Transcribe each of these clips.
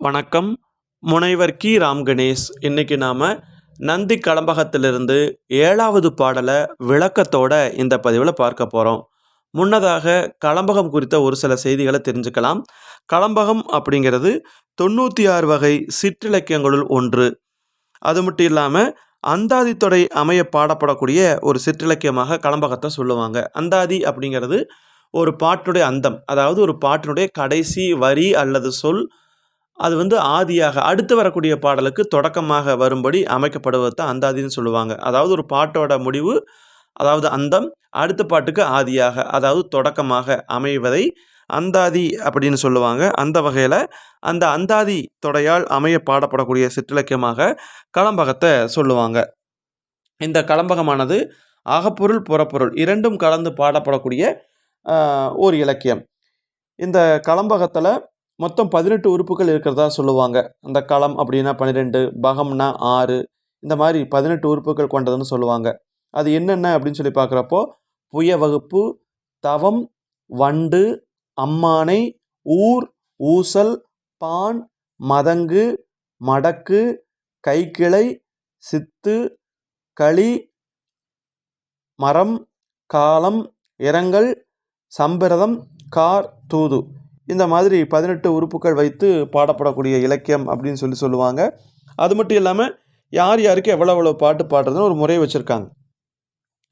வணக்கம். முனைவர் கி. ராம் கணேஷ் இன்னைக்கு நாம் நந்தி கலம்பகத்திலிருந்து ஏழாவது பாடலை விளக்கத்தோட இந்த பதிவில் பார்க்க போகிறோம் முன்னதாக கலம்பகம் குறித்த ஒரு சில செய்திகளை தெரிஞ்சுக்கலாம். கலம்பகம் அப்படிங்கிறது தொண்ணூற்றி ஆறு வகை சிற்றிலக்கியங்களுள் ஒன்று. அது மட்டும் இல்லாமல் அந்தாதி தொடை அமைய பாடப்படக்கூடிய ஒரு சிற்றிலக்கியமாக கலம்பகத்தை சொல்லுவாங்க. அந்தாதி அப்படிங்கிறது ஒரு பாட்டுடைய அந்தம். அதாவது ஒரு பாட்டினுடைய கடைசி வரி அல்லது சொல் அது வந்து ஆதியாக அடுத்து வரக்கூடிய பாடலுக்கு தொடக்கமாக வரும்படி அமைக்கப்படுவது தான் அந்தாதின்னு சொல்லுவாங்க. அதாவது ஒரு பாட்டோட முடிவு அதாவது அந்தம் அடுத்த பாட்டுக்கு ஆதியாக அதாவது தொடக்கமாக அமைவதை அந்தாதி அப்படின்னு சொல்லுவாங்க. அந்த வகையில் அந்த அந்தாதி தொடையால் அமைய பாடப்படக்கூடிய சிற்றிலக்கியமாக களம்பகத்தை சொல்லுவாங்க. இந்த களம்பகமானது அகப்பொருள் புறப்பொருள் இரண்டும் கலந்து பாடப்படக்கூடிய ஒரு இலக்கியம். இந்த களம்பகத்தில் மொத்தம் பதினெட்டு உறுப்புகள் இருக்கிறதா சொல்லுவாங்க. அந்த களம் அப்படின்னா பன்னிரெண்டு பகம்னா ஆறு இந்த மாதிரி பதினெட்டு உறுப்புகள் கொண்டதுன்னு சொல்லுவாங்க. அது என்னென்ன அப்படின்னு சொல்லி பார்க்குறப்போ புய வகுப்பு தவம் வண்டு அம்மானை ஊர் ஊசல் பான் மதங்கு மடக்கு கைக்கிளை சித்து களி மரம் காலம் இரங்கல் சம்பிரதம் கார் தூது. இந்த மாதிரி பதினெட்டு உறுப்புகள் வைத்து பாடப்படக்கூடிய இலக்கியம் அப்படின்னு சொல்லி சொல்லுவாங்க. அது மட்டும் இல்லாமல் யார் யாருக்கு எவ்வளோ எவ்வளோ பாட்டு பாடுறதுன்னு ஒரு முறை வச்சுருக்காங்க.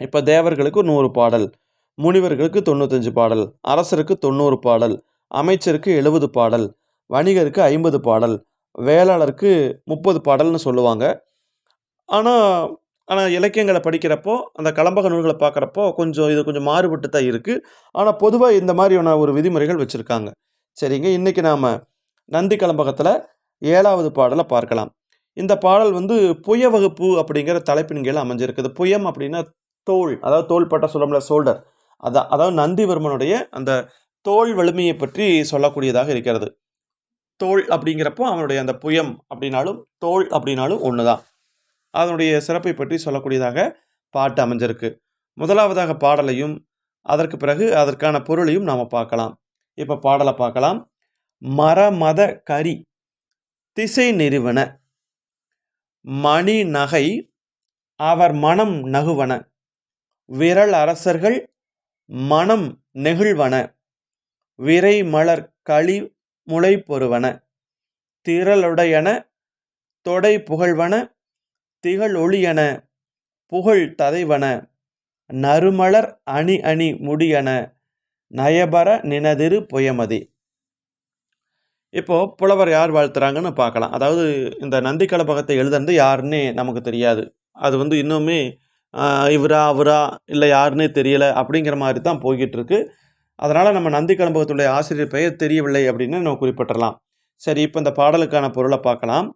இப்போ தேவர்களுக்கு நூறு பாடல் முனிவர்களுக்கு தொண்ணூத்தஞ்சு பாடல் அரசருக்கு தொண்ணூறு பாடல் அமைச்சருக்கு எழுபது பாடல் வணிகருக்கு ஐம்பது பாடல் வேளாளருக்கு முப்பது பாடல்னு சொல்லுவாங்க. ஆனால் ஆனால் இலக்கியங்களை படிக்கிறப்போ அந்த கலம்பக நூல்களை பார்க்குறப்போ கொஞ்சம் இது கொஞ்சம் மாறுபட்டு தான் இருக்குது ஆனால் பொதுவாக இந்த மாதிரியான ஒரு விதிமுறைகள் வச்சுருக்காங்க. சரிங்க இன்றைக்கி நாம் நந்தி கலம்பகத்தில் ஏழாவது பாடலை பார்க்கலாம். இந்த பாடல் வந்து புய வகுப்பு அப்படிங்கிற தலைப்பின் கீழே அமைஞ்சிருக்குது. புயம் அப்படின்னா தோல் அதாவது தோள்பட்ட சொல்லமுல சோல்டர் அதான் அதாவது நந்திவர்மனுடைய அந்த தோல் வலிமையை பற்றி சொல்லக்கூடியதாக இருக்கிறது. தோல் அப்படிங்கிறப்போ அவனுடைய அந்த புயம் அப்படின்னாலும் தோல் அப்படின்னாலும் ஒன்று தான் அதனுடைய சிறப்பை பற்றி சொல்லக்கூடியதாக பாட்டு அமைஞ்சிருக்கு. முதலாவதாக பாடலையும் அதற்கு பிறகு அதற்கான பொருளையும் நாம் பார்க்கலாம். இப்போ பாடலை பார்க்கலாம். மரமத கரி திசை நிறுவன மணி நகை அவர் மனம் நகுவன விரல் அரசர்கள் மனம் நெகிழ்வன விரை மலர் களி முளை பொறுவன திரளுடையன தொடை புகழ்வன திகழ் ஒளியன புகழ் ததைவன நறுமலர் அணி அணி முடியன. நயபர நினதிரு புயமதி. இப்போது புலவர் யார் வாழ்த்துறாங்கன்னு பார்க்கலாம். அதாவது இந்த நந்தி கலபகத்தை எழுதுறது யாருன்னே நமக்கு தெரியாது. அது வந்து இன்னுமே இவரா அவரா இல்லை யாருன்னே தெரியலை அப்படிங்கிற மாதிரி தான் போய்கிட்டு இருக்கு அதனால் நம்ம நந்தி கலம்பகத்துடைய ஆசிரியர் பெயர் தெரியவில்லை அப்படின்னு நம்ம குறிப்பிட்டலாம் சரி இப்போ இந்த பாடலுக்கான பொருளை பார்க்கலாம்.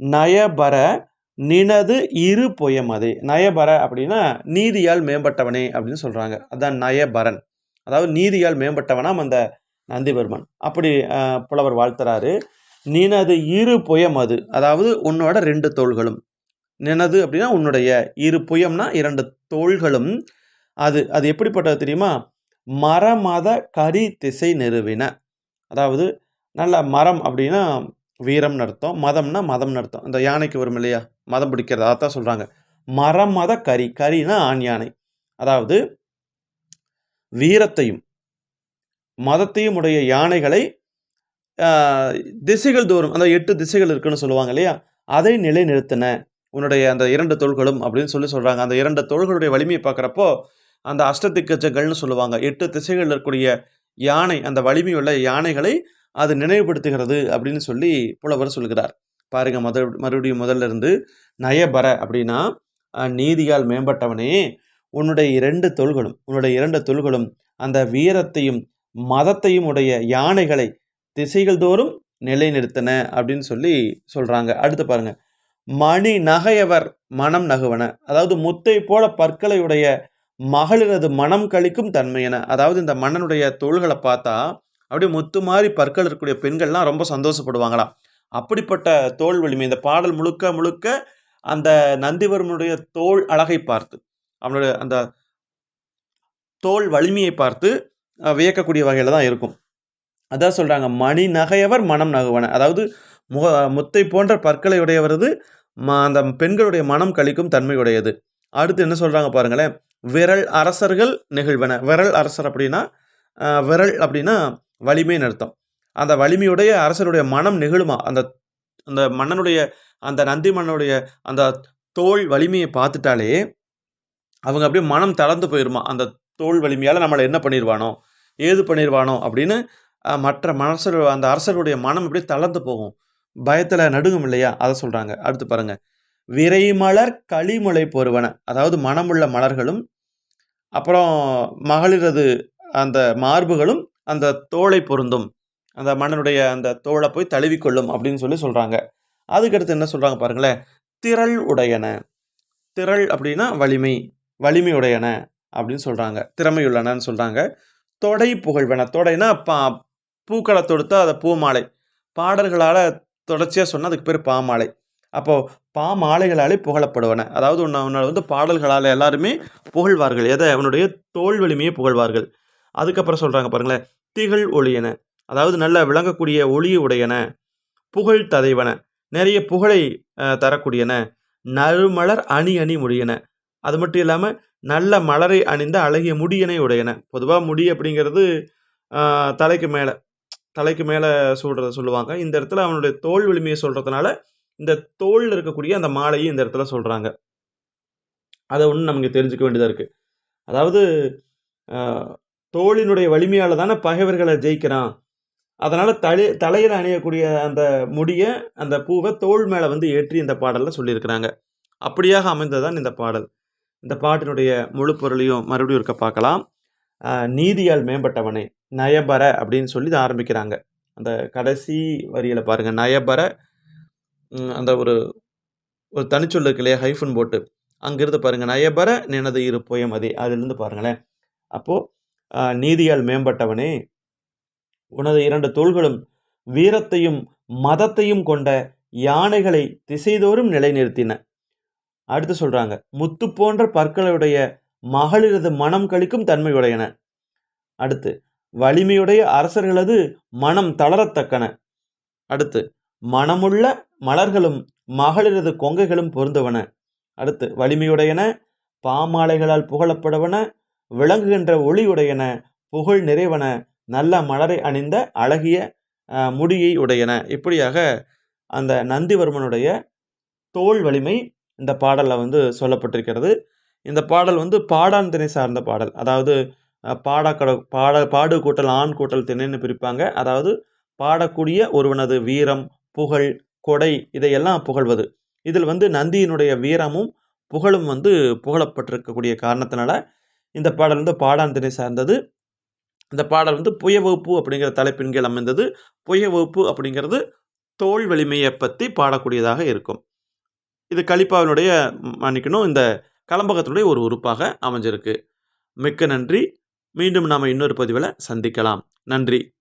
நயபர நினது இரு பொயமதே. நயபர அப்படின்னா நீதியால் மேம்பட்டவனே அப்படின்னு சொல்கிறாங்க அதான் நயபரன். அதாவது நீதியால் மேம்பட்டவனாம் அந்த நந்திபெருமன் அப்படி புலவர் வாழ்த்துறாரு. நினது இரு புயம் அது. அதாவது உன்னோட ரெண்டு தோள்களும். நினது அப்படின்னா உன்னுடைய இரு புயம்னா இரண்டு தோள்களும். அது அது எப்படிப்பட்டது தெரியுமா? மரமத கரி திசை நிறுவின அதாவது நல்ல மரம் அப்படின்னா வீரம்னு அர்த்தம் மதம்னா மதம்னு அர்த்தம் இந்த யானைக்கு வரும் இல்லையா? மதம் பிடிக்கிறது அதான் சொல்கிறாங்க மரமத கரி கரினா ஆண் யானை. அதாவது வீரத்தையும் மதத்தையும் உடைய யானைகளை திசைகள் தோறும் அந்த எட்டு திசைகள் இருக்குன்னு சொல்லுவாங்க இல்லையா? அதை நிலைநிறுத்தின உன்னுடைய அந்த இரண்டு தோள்களும் அப்படின்னு சொல்லி சொல்கிறாங்க அந்த இரண்டு தோள்களுடைய வலிமையை பார்க்குறப்போ அந்த அஷ்டதிக்கஜங்கள்னு சொல்லுவாங்க. எட்டு திசைகளில் இருக்கக்கூடிய யானை அந்த வலிமையுள்ள யானைகளை அது நினைவுபடுத்துகிறது அப்படின்னு சொல்லி புலவர் சொல்கிறார். பாருங்கள் மத மறுபடியும் முதல்ல இருந்து நயபர அப்படின்னா நீதியால் மேம்பட்டவனே உன்னுடைய இரண்டு தொல்களும் உன்னுடைய இரண்டு தொல்களும் அந்த வீரத்தையும் மதத்தையும் உடைய யானைகளை திசைகள் தோறும் நிலைநிறுத்தின அப்படின்னு சொல்லி சொல்கிறாங்க அடுத்து பாருங்க. மணி நகையவர் மனம் நகுவன. அதாவது முத்தை போல பற்களையுடைய மகளிரது மனம் கழிக்கும் தன்மையென அதாவது இந்த மன்னனுடைய தோள்களை பார்த்தா அப்படியே முத்து மாதிரி பற்கள் இருக்கக்கூடிய பெண்கள்லாம் ரொம்ப சந்தோஷப்படுவாங்களாம் அப்படிப்பட்ட தோல் வலிமை இந்த பாடல் முழுக்க முழுக்க அந்த நந்திவர்மனுடைய தோல் அழகை பார்த்து அவனுடைய அந்த தோல் வலிமையை பார்த்து வியக்கக்கூடிய வகையில் தான் இருக்கும். அதான் சொல்கிறாங்க மணி நகையவர் மனம் நகுவன. அதாவது முக முத்தை போன்ற பற்களை உடையவரது ம அந்த பெண்களுடைய மனம் கழிக்கும் தன்மை உடையது. அடுத்து என்ன சொல்கிறாங்க பாருங்களேன் விரல் அரசர்கள் நிகழ்வன. விரல் அரசர் அப்படின்னா விரல் அப்படின்னா வலிமைன்னு அர்த்தம் அந்த வலிமையுடைய அரசருடைய மனம் நெகிழுமா? அந்த அந்த மன்னனுடைய அந்த நந்தி மன்னனுடைய அந்த தோல் வலிமையை பார்த்துட்டாலே அவங்க அப்படியே மனம் தளர்ந்து போயிருமா? அந்த தோல் வலிமையால் நம்மளை என்ன பண்ணிடுவானோ ஏது பண்ணிடுவானோ அப்படின்னு மற்ற மனசர் அந்த அரசருடைய மனம் அப்படியே தளர்ந்து போகும். பயத்தில் நடுங்கும் இல்லையா? அதை சொல்கிறாங்க அடுத்து பாருங்கள் விரைமலர் களிமுளை பொறுவன அதாவது மனமுள்ள மலர்களும் அப்புறம் மகளிரது அந்த மார்புகளும் அந்த தோளை பொருந்தும். அந்த மன்னனுடைய அந்த தோலை போய் தழுவிக்கொள்ளும் அப்படின்னு சொல்லி சொல்கிறாங்க அதுக்கடுத்து என்ன சொல்கிறாங்க பாருங்களேன். திரள் உடையன. திரள் அப்படின்னா வலிமை. வலிமையுடையன அப்படின்னு சொல்கிறாங்க திறமையுள்ளனன்னு சொல்கிறாங்க தொடை புகழ்வன. தொடைனா பா பூக்களை தொடுத்தா அதை பூமாலை. பாடல்களால் தொடர்ச்சியாக சொன்னால் அதுக்கு பேர் பாமாலை. அப்போது பாமாலைகளாலே புகழப்படுவன. அதாவது உன்னை உன்னோட வந்து பாடல்களால் எல்லாருமே புகழ்வார்கள். எதை? அவனுடைய தோல் வலிமையை புகழ்வார்கள். அதுக்கப்புறம் சொல்கிறாங்க பாருங்களேன். திகழ் ஒளியன. அதாவது நல்லா விளங்கக்கூடிய ஒளி உடையன. புகழ் ததைவன. நிறைய புகழை தரக்கூடியன. நறுமலர் அணி அணி முடியன. அது மட்டும் இல்லாமல் நல்ல மலரை அணிந்த அழகிய முடியனை உடையன. பொதுவாக முடி அப்படிங்கிறது தலைக்கு மேலே தலைக்கு மேலே சூடுறத சொல்லுவாங்க. இந்த இடத்துல அவனுடைய தோல் வலிமையை சொல்கிறதுனால இந்த தோளில் இருக்கக்கூடிய அந்த மாலையை இந்த இடத்துல சொல்கிறாங்க அதை ஒன்று நமக்கு தெரிஞ்சுக்க வேண்டியதாக இருக்குது அதாவது தோளினுடைய வலிமையால் தானே பகைவர்களை ஜெயிக்கிறான். அதனால் தலை தலையில் அணியக்கூடிய அந்த முடியை அந்த பூவை தோள் மேலே வந்து ஏற்றி இந்த பாடலில் சொல்லியிருக்கிறாங்க. அப்படியாக அமைந்ததுதான் இந்த பாடல். இந்த பாட்டினுடைய முழு பொருளையும் மறுபடியும் இருக்க பார்க்கலாம். நீதியால் மேம்பட்டவனே நயபர அப்படின்னு சொல்லி இதை ஆரம்பிக்கிறாங்க. அந்த கடைசி வரியில் பாருங்கள் நயபர அந்த ஒரு ஒரு தனிச்சொல் இருக்கு இல்லையா ஹைஃபன் போட்டு. அங்கிருந்து பாருங்கள் நயபர நினது இரு புயமதி அதிலிருந்து பாருங்களேன். அப்போது நீதியால் மேம்பட்டவனே உனது இரண்டு தோள்களும் வீரத்தையும் மதத்தையும் கொண்ட யானைகளை திசைதோறும் நிலைநிறுத்தின. அடுத்து சொல்றாங்க முத்து போன்ற பற்களுடைய மகளிரது மனம் கழிக்கும் தன்மையுடையன அடுத்து வலிமையுடைய அரசர்களது மனம் தளரத்தக்கன. அடுத்து மனமுள்ள மலர்களும் மகளிரது கொங்கைகளும் பொருந்தவன. அடுத்து வலிமையுடையன பாமாலைகளால் புகழப்படுவன விளங்குகின்ற ஒளியுடையன புகழ் நிறைவன நல்ல மலரை அணிந்த அழகிய முடியை உடையன. இப்படியாக அந்த நந்திவர்மனுடைய தோல் வலிமை இந்த பாடலில் வந்து சொல்லப்பட்டிருக்கிறது. இந்த பாடல் வந்து பாடான் திணை சார்ந்த பாடல். அதாவது பாடக்கட பாட பாடு கூட்டல் ஆண் கூட்டல் திணைன்னு பிரிப்பாங்க. அதாவது பாடக்கூடிய ஒருவனது வீரம் புகழ் கொடை இதையெல்லாம் புகழ்வது. இதில் வந்து நந்தியினுடைய வீரமும் புகழும் வந்து புகழப்பட்டிருக்கக்கூடிய காரணத்தினால இந்த பாடல் வந்து பாடான் திணை சார்ந்தது. இந்த பாடல் வந்து புய வகுப்பு அப்படிங்கிற தலைப்பின் கீழ் அமைந்தது. புய வகுப்பு அப்படிங்கிறது தோல் வலிமையை பற்றி பாடக்கூடியதாக இருக்கும். இது கலிப்பாவினுடைய மன்னிக்கணும். இந்த கலம்பகத்தினுடைய ஒரு உறுப்பாக அமைஞ்சிருக்கு. மிக்க நன்றி. மீண்டும் நாம் இன்னொரு பதிவில் சந்திக்கலாம். நன்றி.